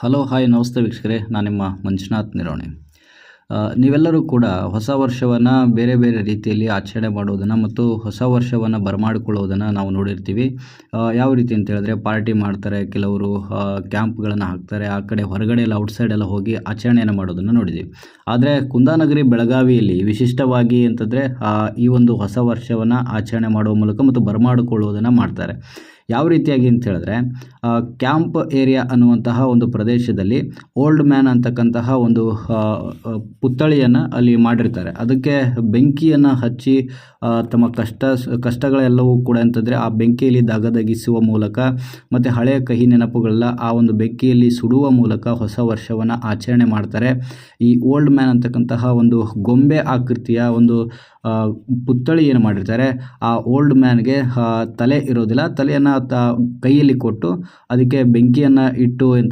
Hello, hi, ನಮಸ್ತೆ ವೀಕ್ಷಕರೇ. ನಾನು ನಿಮ್ಮ ಮಂಜುನಾಥ್ ನಿರೋಣಿ. ನೀವೆಲ್ಲರೂ ಕೂಡ ಹೊಸ ವರ್ಷವನ್ನು ಬೇರೆ ಬೇರೆ ರೀತಿಯಲ್ಲಿ ಆಚರಣೆ ಮಾಡೋದನ್ನು ಮತ್ತು ಹೊಸ ವರ್ಷವನ್ನು ಬರಮಾಡಿಕೊಳ್ಳೋದನ್ನು ನಾವು ನೋಡಿರ್ತೀವಿ. ಯಾವ ರೀತಿ ಅಂತ ಹೇಳಿದ್ರೆ ಪಾರ್ಟಿ ಮಾಡ್ತಾರೆ, ಕೆಲವರು ಕ್ಯಾಂಪ್ಗಳನ್ನು ಹಾಕ್ತಾರೆ, ಆ ಕಡೆ ಹೊರಗಡೆ ಎಲ್ಲ, ಔಟ್ಸೈಡ್ ಎಲ್ಲ ಹೋಗಿ ಆಚರಣೆಯನ್ನು ಮಾಡೋದನ್ನು ನೋಡಿದ್ದೀವಿ ಆದರೆ ಕುಂದಾನಗರಿ ಬೆಳಗಾವಿಯಲ್ಲಿ ವಿಶಿಷ್ಟವಾಗಿ ಅಂತಂದರೆ ಈ ಒಂದು ಹೊಸ ವರ್ಷವನ್ನು ಆಚರಣೆ ಮಾಡುವ ಮೂಲಕ ಮತ್ತು ಬರಮಾಡಿಕೊಳ್ಳುವುದನ್ನು ಮಾಡ್ತಾರೆ. ಯಾವ ರೀತಿಯಾಗಿ ಅಂತ ಹೇಳಿದ್ರೆ ಕ್ಯಾಂಪ್ ಏರಿಯಾ ಅನ್ನುವಂತಹ ಒಂದು ಪ್ರದೇಶದಲ್ಲಿ ಓಲ್ಡ್ ಮ್ಯಾನ್ ಅಂತಕ್ಕಂತಹ ಒಂದು ಪುತ್ಥಳಿಯನ್ನು ಅಲ್ಲಿ ಮಾಡಿರ್ತಾರೆ. ಅದಕ್ಕೆ ಬೆಂಕಿಯನ್ನು ಹಚ್ಚಿ ತಮ್ಮ ಕಷ್ಟ, ಕಷ್ಟಗಳೆಲ್ಲವೂ ಕೂಡ ಅಂತಂದರೆ ಆ ಬೆಂಕಿಯಲ್ಲಿ ದಗದಗಿಸುವ ಮೂಲಕ ಮತ್ತು ಹಳೆಯ ಕಹಿ ನೆನಪುಗಳೆಲ್ಲ ಆ ಒಂದು ಬೆಂಕಿಯಲ್ಲಿ ಸುಡುವ ಮೂಲಕ ಹೊಸ ವರ್ಷವನ್ನು ಆಚರಣೆ ಮಾಡ್ತಾರೆ. ಈ ಓಲ್ಡ್ ಮ್ಯಾನ್ ಅಂತಕ್ಕಂತಹ ಒಂದು ಗೊಂಬೆ ಆಕೃತಿಯ ಒಂದು ಪುತ್ಥಳಿ ಏನು ಮಾಡಿರ್ತಾರೆ, ಆ ಓಲ್ಡ್ ಮ್ಯಾನ್ಗೆ ತಲೆ ಇರೋದಿಲ್ಲ. ತಲೆಯನ್ನು ತ ಕೈಯಲ್ಲಿ ಕೊಟ್ಟು ಅದಕ್ಕೆ ಬೆಂಕಿಯನ್ನ ಇಟ್ಟು